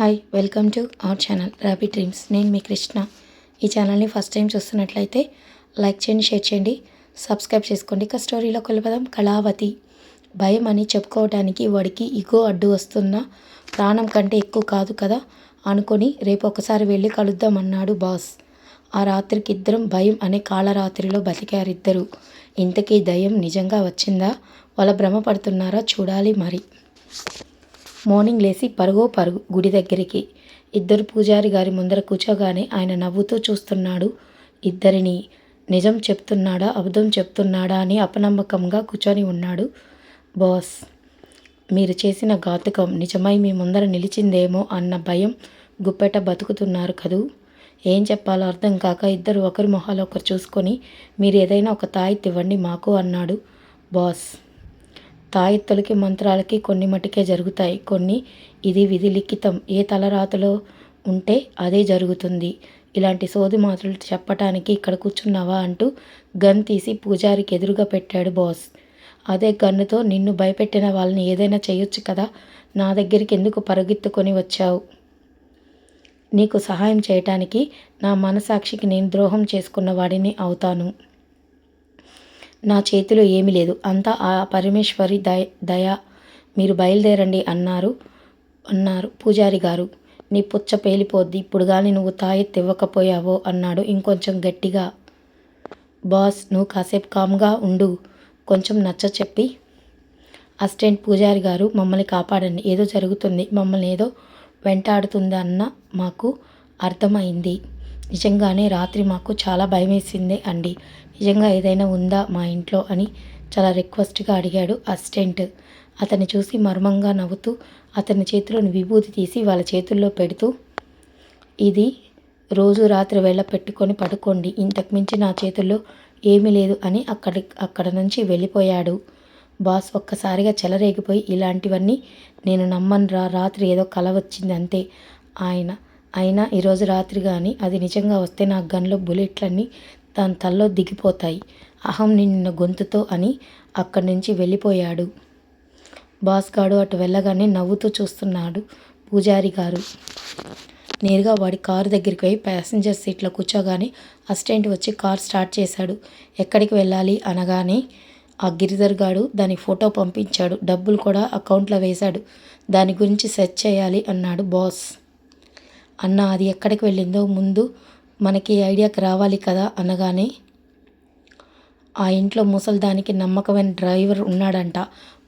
Hi welcome to our channel rabi dreams. నేను మీ కృష్ణ. ఈ ఛానల్ని ఫస్ట్ టైం చూస్తున్నట్లయితే లైక్ చేయండి షేర్ చేయండి సబ్స్క్రైబ్ చేసుకోండి. ఇక స్టోరీలో కొలపదాం కళావతి. భయం అని చెప్పుకోవడానికి వాడికి ఇగో అడ్డు వస్తున్న ప్రాణం కంటే ఎక్కువ కాదు కదా అనుకొని రేపు ఒకసారి వెళ్ళి కలుద్దామన్నాడు బాస్. ఆ రాత్రికి ఇద్దరం భయం అనే కాళరాత్రిలో బతికారిద్దరు. ఇంతకీ దయం నిజంగా వచ్చిందా? వాళ్ళ భ్రమపడుతున్నారా చూడాలి మరి. మార్నింగ్ లేచి పరుగో పరుగు గుడి దగ్గరికి. ఇద్దరు పూజారి గారి ముందర కూర్చోగానే ఆయన నవ్వుతూ చూస్తున్నాడు. ఇద్దరిని నిజం చెప్తున్నాడా అబద్ధం చెప్తున్నాడా అని అపనమ్మకంగా కూర్చొని ఉన్నాడు. బాస్ మీరు చేసిన ఘాతుకం నిజమై మీ ముందర నిలిచిందేమో అన్న భయం గుప్పెట బతుకుతున్నారు కదూ? ఏం చెప్పాలో అర్థం కాక ఇద్దరు ఒకరి మొహాలు ఒకరు చూసుకొని మీరు ఏదైనా ఒక తాయిత్ ఇవ్వండి మాకు అన్నాడు బాస్. తాయెత్తులకి మంత్రాలకి కొన్ని మటుకే జరుగుతాయి. కొన్ని ఇది విధి లిఖితం. ఏ తలరాతలో ఉంటే అదే జరుగుతుంది. ఇలాంటి సోది మాటలు చెప్పటానికి ఇక్కడ కూర్చున్నావా అంటూ గన్ తీసి పూజారికి ఎదురుగా పెట్టాడు బాస్. అదే గన్నుతో నిన్ను భయపెట్టిన వాళ్ళని ఏదైనా చేయొచ్చు కదా? నా దగ్గరికి ఎందుకు పరుగెత్తుకొని వచ్చావు? నీకు సహాయం చేయటానికి నా మనసాక్షికి నేను ద్రోహం చేసుకున్న వాడిని అవుతాను. నా చేతిలో ఏమీ లేదు. అంతా ఆ పరమేశ్వరి దయ దయ మీరు బయలుదేరండి అన్నారు అన్నారు పూజారి గారు. నీ పుచ్చ పేలిపోద్ది. ఇప్పుడు కానీ నువ్వు తాయెత్తు తివ్వకపోయావో అన్నాడు ఇంకొంచెం గట్టిగా. బాస్ నువ్వు కాసేపు కామ్గా ఉండు. కొంచెం నచ్చ చెప్పి. అసిస్టెంట్ పూజారి గారు మమ్మల్ని కాపాడండి. ఏదో జరుగుతుంది. మమ్మల్ని ఏదో వెంటాడుతుంది అన్న మాకు అర్థమైంది. నిజంగానే రాత్రి మాకు చాలా భయం వేసింది అండి. నిజంగా ఏదైనా ఉందా మా ఇంట్లో అని చాలా రిక్వెస్ట్గా అడిగాడు అసిస్టెంట్. అతన్ని చూసి మర్మంగా నవ్వుతూ అతని చేతిలోని విభూతి తీసి వాళ్ళ చేతుల్లో పెడుతూ ఇది రోజు రాత్రి వేళ పెట్టుకొని పడుకోండి. ఇంతకు మించి నా చేతుల్లో ఏమీ లేదు అని అక్కడి అక్కడ నుంచి వెళ్ళిపోయాడు. బాస్ ఒక్కసారిగా చెలరేగిపోయి ఇలాంటివన్నీ నేను నమ్మను రా. రాత్రి ఏదో కల వచ్చింది అంతే. ఆయన అయినా ఈరోజు రాత్రి కానీ అది నిజంగా వస్తే నా గన్లో బుల్లెట్లన్నీ దాని తల్లో దిగిపోతాయి. అహం నిన్న గొంతుతో అని అక్కడి నుంచి వెళ్ళిపోయాడు. బాస్ గాడు అటు వెళ్ళగానే నవ్వుతూ చూస్తున్నాడు పూజారి గారు. నేరుగా వాడి కారు దగ్గరికి పోయి ప్యాసింజర్ సీట్లో కూర్చోగానే అసిస్టెంట్ వచ్చి కార్ స్టార్ట్ చేశాడు. ఎక్కడికి వెళ్ళాలి అనగానే ఆ గిరిధర్ గాడు దాని ఫోటో పంపించాడు. డబ్బులు కూడా అకౌంట్లో వేశాడు. దాని గురించి సెర్చ్ చేయాలి అన్నాడు బాస్. అన్న అది ఎక్కడికి వెళ్ళిందో ముందు మనకి ఐడియాకి రావాలి కదా అనగానే ఆ ఇంట్లో ముసల్దానికి నమ్మకమైన డ్రైవర్ ఉన్నాడంట.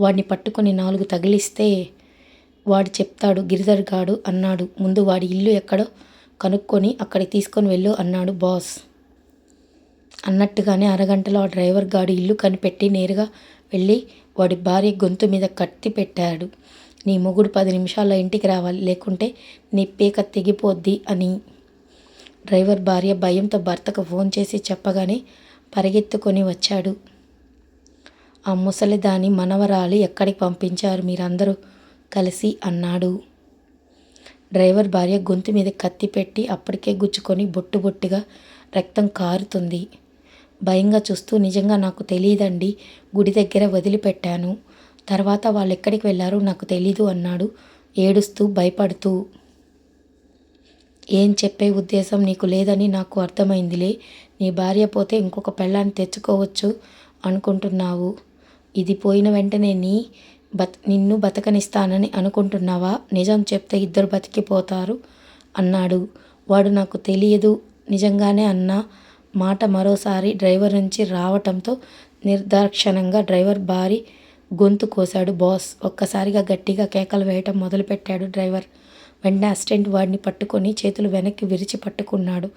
వాడిని పట్టుకొని నాలుగు తగిలిస్తే వాడు చెప్తాడు గిరిధర్ గాడు అన్నాడు. ముందు వాడి ఇల్లు ఎక్కడో కనుక్కొని అక్కడికి తీసుకొని వెళ్ళు అన్నాడు బాస్. అన్నట్టుగానే అరగంటలో ఆ డ్రైవర్ గాడు ఇల్లు కనిపెట్టి నేరుగా వెళ్ళి వాడి భార్య గొంతు మీద కత్తి పెట్టాడు. నీ మొగుడు పది నిమిషాల్లో ఇంటికి రావాలి లేకుంటే నీ పీక తెగిపోద్ది అని. డ్రైవర్ భార్య భయంతో భర్తకు ఫోన్ చేసి చెప్పగానే పరిగెత్తుకొని వచ్చాడు. ఆ ముసలి దాని మనవరాలు ఎక్కడికి పంపించారు మీరందరూ కలిసి అన్నాడు. డ్రైవర్ భార్య గొంతు మీద కత్తి పెట్టి అప్పటికే గుచ్చుకొని బొట్టు బొట్టుగా రక్తం కారుతుంది. భయంగా చూస్తూ నిజంగా నాకు తెలియదండి గుడి దగ్గర వదిలిపెట్టాను. తర్వాత వాళ్ళు ఎక్కడికి వెళ్ళారో నాకు తెలీదు అన్నాడు. ఏడుస్తూ భయపడుతూ ఏం చెప్పే ఉద్దేశం నీకు లేదని నాకు అర్థమైందిలే. నీ భార్య పోతే ఇంకొక పెళ్ళాన్ని తెచ్చుకోవచ్చు అనుకుంటున్నావు. ఇది పోయిన వెంటనే నీ బత నిన్ను బతకనిస్తానని అనుకుంటున్నావా? నిజం చెప్తే ఇద్దరు బతికిపోతారు అన్నాడు. వాడు నాకు తెలియదు నిజంగానే అన్న. మాట మరోసారి డ్రైవర్ నుంచి రావటంతో నిర్దాక్షణంగా డ్రైవర్ భారీ గొంతు కోశాడు బాస్. ఒక్కసారిగా గట్టిగా కేకలు వేయటం మొదలుపెట్టాడు డ్రైవర్. వెంటనే అసిస్టెంట్ వాడిని పట్టుకొని చేతులు వెనక్కి విరిచి పట్టుకున్నాడు.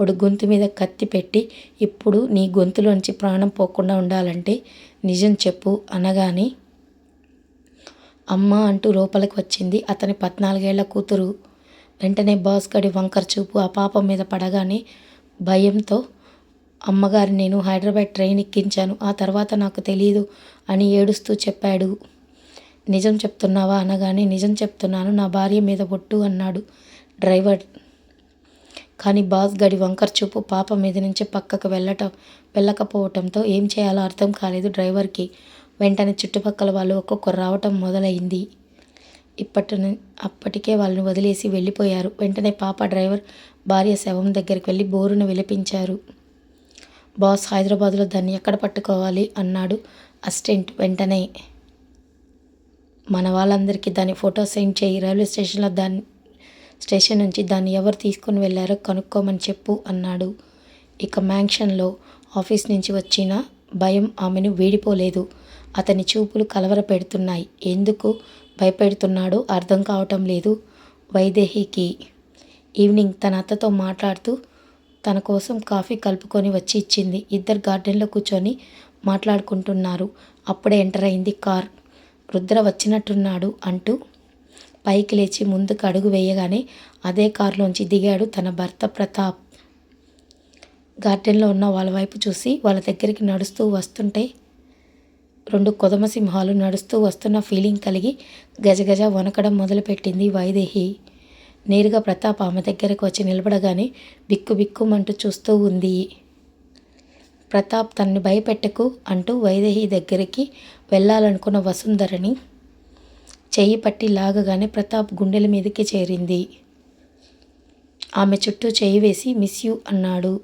వాడు గొంతు మీద కత్తి పెట్టి ఇప్పుడు నీ గొంతులోంచి ప్రాణం పోకుండా ఉండాలంటే నిజం చెప్పు అనగానే అమ్మ అంటూ లోపలికి వచ్చింది అతని పద్నాలుగేళ్ళ కూతురు. వెంటనే బాస్ గడి వంకర చూపు ఆ పాప మీద పడగానే భయంతో అమ్మగారి నేను హైదరాబాద్ ట్రైన్ ఎక్కించాను. ఆ తర్వాత నాకు తెలియదు అని ఏడుస్తూ చెప్పాడు. నిజం చెప్తున్నావా అనగానే నిజం చెప్తున్నాను నా భార్య మీద బొట్టు అన్నాడు డ్రైవర్. కానీ బాస్ గడి వంకర చూపు పాప మీద నుంచి పక్కకు వెళ్ళటం వెళ్ళకపోవటంతో ఏం చేయాలో అర్థం కాలేదు డ్రైవర్కి. వెంటనే చుట్టుపక్కల వాళ్ళు ఒక్కొక్కరు రావటం మొదలైంది. ఇప్పటి ను- అప్పటికే వాళ్ళని వదిలేసి వెళ్ళిపోయారు. వెంటనే పాప డ్రైవర్ భార్య శవం దగ్గరికి వెళ్ళి బోరును విలపించారు. బాస్ హైదరాబాద్లో దాన్ని ఎక్కడ పట్టుకోవాలి అన్నాడు అసిస్టెంట్ వెంటనే. మన వాళ్ళందరికీ దాని ఫోటో సెండ్ చేయి రైల్వే స్టేషన్లో దాన్ని స్టేషన్ నుంచి దాన్ని ఎవరు తీసుకుని వెళ్ళారో కనుక్కోమని చెప్పు అన్నాడు. ఇక మ్యాంక్షన్లో ఆఫీస్ నుంచి వచ్చిన భయం ఆమెను వీడిపోలేదు. అతని చూపులు కలవర పెడుతున్నాయి. ఎందుకు భయపెడుతున్నాడో అర్థం కావటం లేదు వైదేహికి. ఈవినింగ్ తన అత్తతో మాట్లాడుతూ తన కోసం కాఫీ కలుపుకొని వచ్చి ఇచ్చింది. ఇద్దరు గార్డెన్లో కూర్చొని మాట్లాడుకుంటున్నారు. అప్పుడే ఎంటర్ అయింది కార్. రుద్ర వచ్చినట్టున్నాడు అంటూ పైకి లేచి ముందుకు అడుగు వేయగానే అదే కారులోంచి దిగాడు తన భర్త ప్రతాప్. గార్డెన్లో ఉన్న వాళ్ళ వైపు చూసి వాళ్ళ దగ్గరికి నడుస్తూ వస్తుంటే రెండు కొదమ సింహాలు నడుస్తూ వస్తున్న ఫీలింగ్ కలిగి గజగజ వనకడం మొదలుపెట్టింది వైదేహి. నేరుగా ప్రతాప్ ఆమె దగ్గరకు వచ్చి నిలబడగానే బిక్కు బిక్కుమంటూ చూస్తూ ఉంది. ప్రతాప్ తన్ని భయపెట్టకు అంటూ వైదేహి దగ్గరికి వెళ్ళాలనుకున్న వసుంధరని చెయ్యి పట్టి లాగగానే ప్రతాప్ గుండెల మీదకి చేరింది. ఆమె చుట్టూ చేయి వేసి మిస్ యూ అన్నాడు.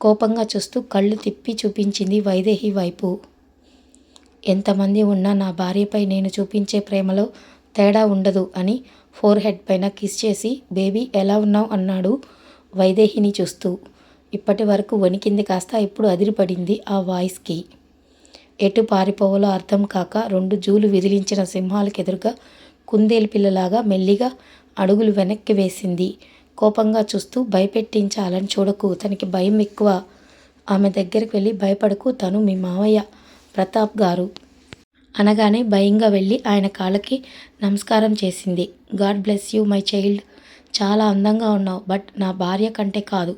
కోపంగా చూస్తూ కళ్ళు తిప్పి చూపించింది వైదేహి వైపు. ఎంతమంది ఉన్నా నా భార్యపై నేను చూపించే ప్రేమలో తేడా ఉండదు అని ఫోర్ హెడ్ పైన కిస్ చేసి బేబీ ఎలా ఉన్నావు? అన్నాడు వైదేహిని చూస్తూ. ఇప్పటి వరకు వణికింది కాస్త ఇప్పుడు అదిరిపడింది ఆ వాయిస్కి. ఎటు పారిపోవాలో అర్థం కాక రెండు జూలు విదిలించిన సింహాలకు ఎదురుగా కుందేలు పిల్లలాగా మెల్లిగా అడుగులు వెనక్కి వేసింది. కోపంగా చూస్తూ భయపెట్టించాలని చూడకు తనకి భయం ఎక్కువ. ఆమె దగ్గరికి వెళ్ళి భయపడకు తను మీ మావయ్య ప్రతాప్ గారు. అనగానే భయంగా వెళ్ళి ఆయన కాళ్ళకి నమస్కారం చేసింది. God bless you my child. చాలా అందంగా ఉన్నావు బట్ నా భార్య కంటే కాదు.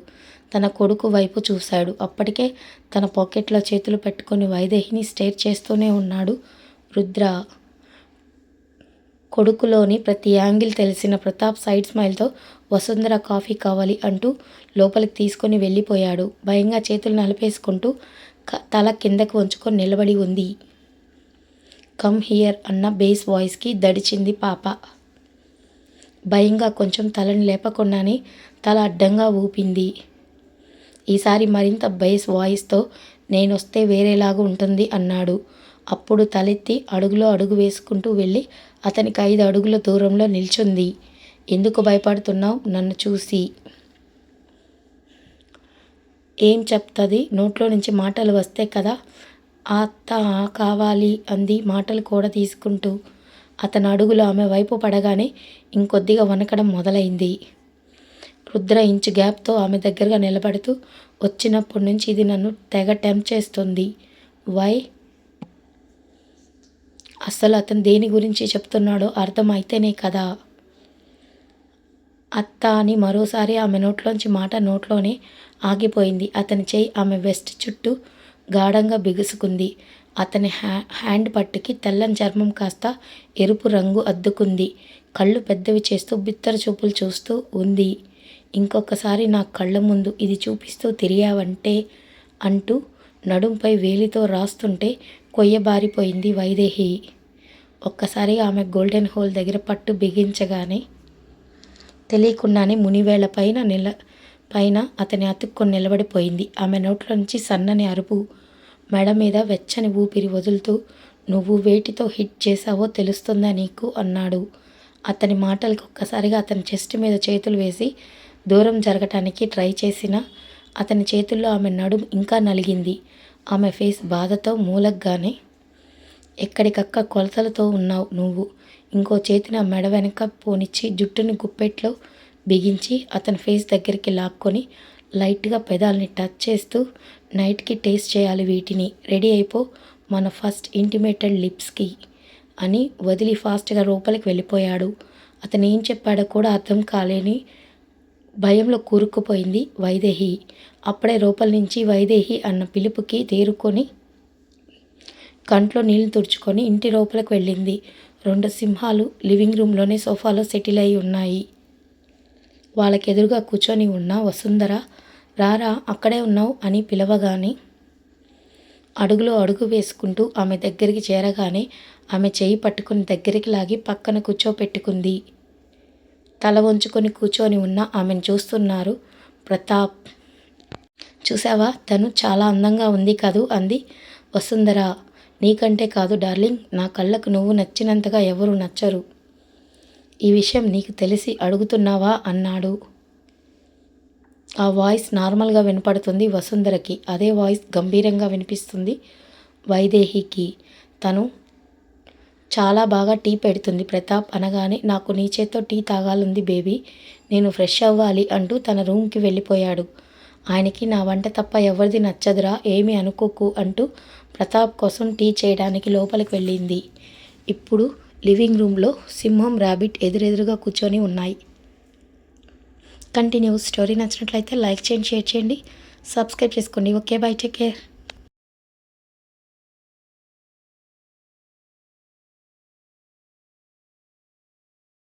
తన కొడుకు వైపు చూశాడు. అప్పటికే తన పాకెట్లో చేతులు పెట్టుకొని వైదేహిని స్టేర్ చేస్తూనే ఉన్నాడు రుద్ర. కొడుకులోని ప్రతి యాంగిల్ తెలిసిన ప్రతాప్ సైడ్ స్మైల్తో వసుంధర కాఫీ కావాలి అంటూ లోపలికి తీసుకొని వెళ్ళిపోయాడు. భయంగా చేతులు నలిపేసుకుంటూ తల కిందకు వంచుకొని నిలబడి ఉంది. కమ్ హియర్ అన్న బేస్ వాయిస్కి దడిచింది పాప. భయంగా కొంచెం తలని లేపకుండానే తల అడ్డంగా ఊపింది. ఈసారి మరింత బేస్ వాయిస్తో నేనొస్తే వేరేలాగా ఉంటుంది అన్నాడు. అప్పుడు తలెత్తి అడుగులో అడుగు వేసుకుంటూ వెళ్ళి అతనికి ఐదు అడుగుల దూరంలో నిల్చుంది. ఎందుకు భయపడుతున్నావు? నన్ను చూసి. ఏం చెప్తుంది? నోట్లో నుంచి మాటలు వస్తే కదా అత్త కావాలి అంది మాటలు కూడా తీసుకుంటూ. అతని అడుగులు ఆమె వైపు పడగానే ఇంకొద్దిగా వనకడం మొదలైంది. రుద్ర ఇంచు గ్యాప్తో ఆమె దగ్గరగా నిలబడుతూ వచ్చినప్పటి నుంచి ఇది నన్ను తెగ టెంప్ చేస్తుంది. వై? అస్సలు అతను దేని గురించి చెప్తున్నాడో అర్థమైతేనే కదా. అత్త అని మరోసారి ఆమె నోట్లోంచి మాట నోట్లోనే ఆగిపోయింది. అతని చేయి ఆమె వెస్ట్ చుట్టూ గాఢంగా బిగుసుకుంది. అతని హ్యా హ్యాండ్ పట్టుకి తెల్లని చర్మం కాస్త ఎరుపు రంగు అద్దుకుంది. కళ్ళు పెద్దవి చేస్తూ బిత్తర చూపులు చూస్తూ ఉంది. ఇంకొకసారి నా కళ్ళ ముందు ఇది చూపిస్తూ తిరిగావంటే అంటూ నడుంపై వేలితో రాస్తుంటే కొయ్యబారిపోయింది వైదేహి. ఒక్కసారి ఆమె గోల్డెన్ హోల్ దగ్గర పట్టు బిగించగానే తెలియకుండానే మునివేళ్ళ పైన నిల పైన అతని అతుక్కొని నిలబడిపోయింది. ఆమె నోట్లో నుంచి సన్నని అరుపు మెడ మీద వెచ్చని ఊపిరి వదులుతూ నువ్వు వేటితో హిట్ చేశావో తెలుస్తుందా నీకు? అన్నాడు. అతని మాటలకు ఒక్కసారిగా అతని చెస్ట్ మీద చేతులు వేసి దూరం జరగటానికి ట్రై చేసిన అతని చేతుల్లో ఆమె నడుం ఇంకా నలిగింది. ఆమె ఫేస్ బాధతో మూలగ్గానే ఎక్కడికక్క కొలతలతో ఉన్నావు నువ్వు? ఇంకో చేతిన మెడ వెనక పోనిచ్చి జుట్టుని గుప్పెట్లో బిగించి అతని ఫేస్ దగ్గరికి లాక్కొని లైట్గా పెదాలని టచ్ చేస్తూ నైట్కి టేస్ట్ చేయాలి వీటిని. రెడీ అయిపో మన ఫస్ట్ ఇంటిమేటెడ్ లిప్స్కి అని వదిలి ఫాస్ట్గా లోపలికి వెళ్ళిపోయాడు. అతను ఏం చెప్పాడో కూడా అర్థం కాలేని భయంలో కూరుకుపోయింది వైదేహి. అప్పుడే లోపల నుంచి వైదేహి అన్న పిలుపుకి తేరుకొని కంట్లో నీళ్ళు తుడుచుకొని ఇంటి లోపలికి వెళ్ళింది. రెండు సింహాలు లివింగ్ రూమ్లోనే సోఫాలో సెటిల్ అయి ఉన్నాయి. వాళ్ళకి ఎదురుగా కూర్చొని ఉన్న వసుంధర రారా అక్కడే ఉన్నావు అని పిలవగానే అడుగులో అడుగు వేసుకుంటూ ఆమె దగ్గరికి చేరగానే ఆమె చేయి పట్టుకుని దగ్గరికి లాగి పక్కన కూర్చోపెట్టుకుంది. తల వంచుకొని కూర్చొని ఉన్న ఆమెను చూస్తున్నారు. ప్రతాప్ చూసావా? తను చాలా అందంగా ఉంది కదూ అంది. వసుంధర నీకంటే కాదు డార్లింగ్ నా కళ్ళకు నువ్వు నచ్చినంతగా ఎవరు నచ్చరు. ఈ విషయం నీకు తెలిసి అడుగుతున్నావా? అన్నాడు. ఆ వాయిస్ నార్మల్గా వినపడుతుంది వసుంధరకి. అదే వాయిస్ గంభీరంగా వినిపిస్తుంది వైదేహికి. తను చాలా బాగా టీ పెడుతుంది. ప్రతాప్ అనగానే నాకు నీ చేత్తో టీ తాగాలంది బేబీ. నేను ఫ్రెష్ అవ్వాలి అంటూ తన రూమ్కి వెళ్ళిపోయాడు. ఆయనకి నా వంట తప్ప ఎవరిది నచ్చదురా ఏమి అనుకోకు అంటూ ప్రతాప్ కోసం టీ చేయడానికి లోపలికి వెళ్ళింది. ఇప్పుడు లివింగ్ రూమ్లో సింహం ర్యాబిట్ ఎదురెదురుగా కూర్చొని ఉన్నాయి. కంటిన్యూ స్టోరీ నచ్చినట్లయితే లైక్ చేయండి షేర్ చేయండి సబ్స్క్రైబ్ చేసుకోండి. Okay bye take care.